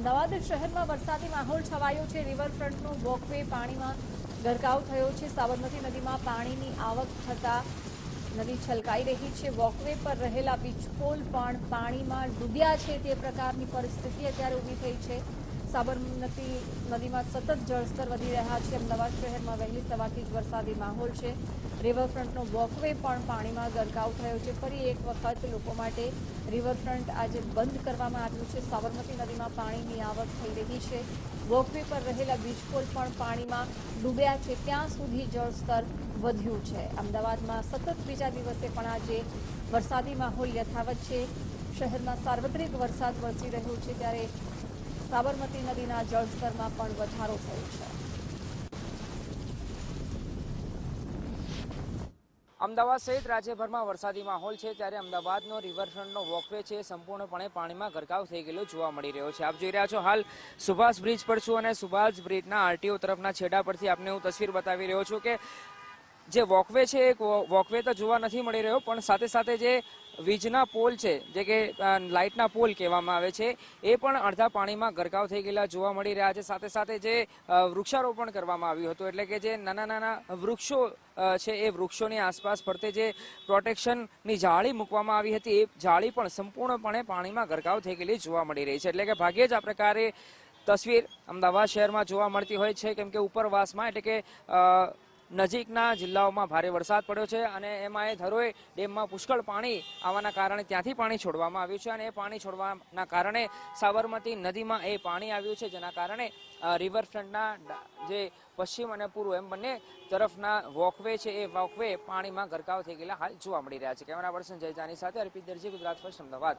અમદાવાદ શહેરમાં વરસાદી માહોલ છવાયો છે. રિવરફ્રન્ટનો વોકવે પાણીમાં ગરકાવ થયો છે. સાબરમતી નદીમાં પાણીની આવક થતાં નદી છલકાઈ રહી છે. વોકવે પર રહેલા વીજપોલ પણ પાણીમાં ડૂબ્યા છે. તે પ્રકારની પરિસ્થિતિ અત્યારે ઊભી થઈ છે. સાબરમતી નદીમાં સતત જળસ્તર વધી રહ્યા છે. અમદાવાદ શહેરમાં વહેલી સવારથી જ વરસાદી માહોલ છે. રિવરફ્રન્ટનો વોકવે પણ પાણીમાં ગરકાવ થયો છે. ફરી એક વખત લોકો માટે રિવરફ્રન્ટ આજે બંધ કરવામાં આવ્યું છે. સાબરમતી નદીમાં પાણીની આવક થઈ રહી છે. વોકવે પર રહેલા વીજપોલ પણ પાણીમાં ડૂબ્યા છે. ત્યાં સુધી જળસ્તર વધ્યું છે. અમદાવાદમાં સતત બીજા દિવસે પણ આજે વરસાદી માહોલ યથાવત છે. શહેરમાં સાર્વત્રિક વરસાદ વરસી રહ્યો છે ત્યારે સાબરમતી નદીના જળસ્તરમાં પણ વધારો થયો છે. અમદાવાદ સહિત રાજ્યભરમાં વરસાદી માહોલ છે ત્યારે અમદાવાદનો રિવરફ્રન્ટનો વોકવે છે. સંપૂર્ણપણે પાણીમાં ગરકાવ થઈ ગયેલો જોવા મળી રહ્યો છે. આપ જોઈ રહ્યા છો હાલ સુભાષ બ્રિજ પર છું અને સુભાષ બ્રિજના આરટીઓ તરફના છેડા પરથી આપને હું તસવીર બતાવી રહ્યો છું કે જે વોકવે છે, એક વોકવે તો જોવા નથી મળી રહ્યો, પણ સાથે સાથે જે વીજના પોલ છે, જે કે લાઇટના પોલ કહેવામાં આવે છે, એ પણ અડધા પાણીમાં ગરકાવ થઈ ગયેલા જોવા મળી રહ્યા છે. સાથે સાથે જે વૃક્ષારોપણ કરવામાં આવ્યું હતું, એટલે કે જે નાના નાના વૃક્ષો છે, એ વૃક્ષોની આસપાસ ફરતે જે પ્રોટેક્શનની જાળી મૂકવામાં આવી હતી, એ જાળી પણ સંપૂર્ણપણે પાણીમાં ગરકાવ થઈ ગયેલી જોવા મળી રહી છે. એટલે કે ભાગ્યે જ આ પ્રકારે તસવીર અમદાવાદ શહેરમાં જોવા મળતી હોય છે, કેમ કે ઉપરવાસમાં, એટલે કે નજીકના જિલ્લાઓમાં ભારે વરસાદ પડ્યો છે અને એમાં એ ધરોઈ ડેમમાં પુષ્કળ પાણી આવવાના કારણે ત્યાંથી પાણી છોડવામાં આવ્યું છે અને એ પાણી છોડવાના કારણે સાબરમતી નદીમાં એ પાણી આવ્યું છે, જેના કારણે રિવરફ્રન્ટના જે પશ્ચિમ અને પૂર્વ એમ બંને તરફના વોકવે છે, એ વોકવે પાણીમાં ગરકાવ થઈ ગયેલા હાલ જોવા મળી રહ્યા છે. કેમેરા પર્સન જય સાથે અર્પિત દરજી, ગુજરાત ફર્સ્ટ અમદાવાદ.